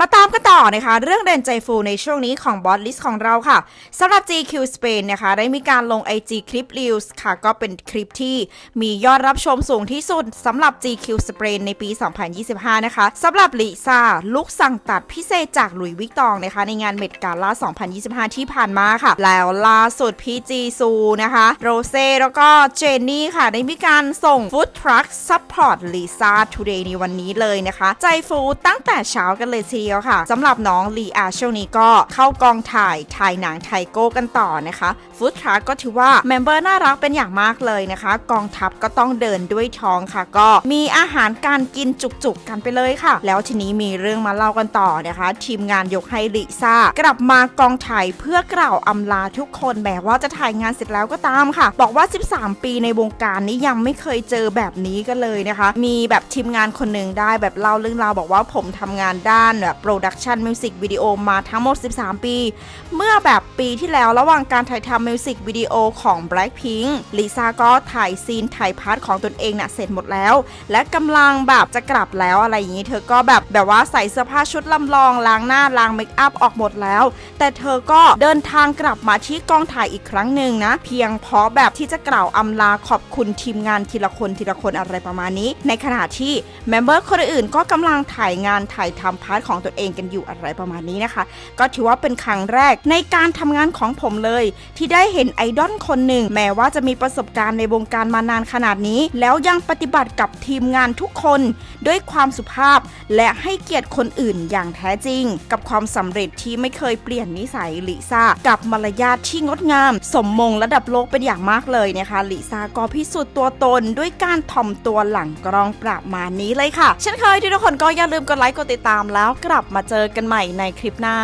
มาตามกันต่อนะคะ เรื่องเด่นใจฟูในช่วงนี้ของบอสลิสของเราค่ะสำหรับ GQ Spain นะคะ ได้มีการลง IG คลิป Reels ค่ะ ก็เป็นคลิปที่มียอดรับชมสูงที่สุดสำหรับ GQ Spain ในปี 2025 นะคะสำหรับลิซ่าลุกสั่งตัดพิเศษจากหลุยวิกตองนะคะ ในงานเมดกาล่า 2025 ที่ผ่านมาค่ะ แล้วล่าสุดพีจีซูนะคะโรเซ่แล้วก็เจนนี่ค่ะ ได้มีการส่งฟู้ดทรัคซัพพอร์ตลิซ่าทูเดย์ในวันนี้เลยนะคะ ใจฟูตั้งแต่เช้ากันเลยทีดียวค่ะสำหรับน้องลีอาช่วงนี้ก็เข้ากองถ่ายถ่ายหนังไทโก้กันต่อนะคะฟู้ดทรัคก็ถือว่าเมมเบอร์น่ารักเป็นอย่างมากเลยนะคะ กองทัพก็ต้องเดินด้วยท้องค่ะ ก็มีอาหารการกินจุกๆกันไปเลยค่ะ แล้วทีนี้มีเรื่องมาเล่ากันต่อนะคะ ทีมงานยกให้ลิซ่ากลับมากองถ่ายเพื่อกล่าวอำลาทุกคนแม้ว่าจะถ่ายงานเสร็จแล้วก็ตามค่ะ บอกว่า 13 ปีในวงการนี้ยังไม่เคยเจอแบบนี้กันเลยนะคะ มีแบบทีมงานคนหนึ่งได้แบบเล่าเรื่องราวบอกว่าผมทำงานด้านแบบโปรดักชันมิวสิกวิดีโอมาทั้งหมด 13 ปี เมื่อแบบปีที่แล้วระหว่างการถ่ายทำมิวสิกวิดีโอของ Blackpink ลิซ่าก็ถ่ายซีนถ่ายพาร์ทของตนเองน่ะเสร็จหมดแล้ว และกำลังแบบจะกลับแล้วอะไรอย่างนี้ เธอก็แบบแบบว่าใส่เสื้อผ้าชุดลำลองล้างหน้าล้างเมคอัพออกหมดแล้ว แต่เธอก็เดินทางกลับมาที่กองถ่ายอีกครั้งหนึ่งนะ เพียงเพราะแบบที่จะกล่าวอำลาขอบคุณทีมงานทีละคนทีละคนอะไรประมาณนี้ ในขณะที่เมมเบอร์คนอื่นก็กำลังถ่ายงานถ่ายทำพาร์ทของตัวเองกันอยู่อะไรประมาณนี้นะคะ ก็ถือว่าเป็นครั้งแรกในการทำงานของผมเลย ที่ได้เห็นไอดอลคนหนึ่ง แม้ว่าจะมีประสบการณ์ในวงการมานานขนาดนี้ แล้วยังปฏิบัติกับทีมงานทุกคน ด้วยความสุภาพ และให้เกียรติคนอื่นอย่างแท้จริง กับความสำเร็จที่ไม่เคยเปลี่ยนนิสัยลิซ่ากับมารยาทที่งดงาม สมมงระดับโลกเป็นอย่างมากเลยนะคะลิซ่าก็พิสูจน์ตัวตนด้วยการถ่อมตัวหลังกรองประมาณนี้เลยค่ะเช่นเคยทุกคนก็อย่าลืมกดไลค์กดติดตามแล้วกลับมาเจอกันใหม่ในคลิปหน้า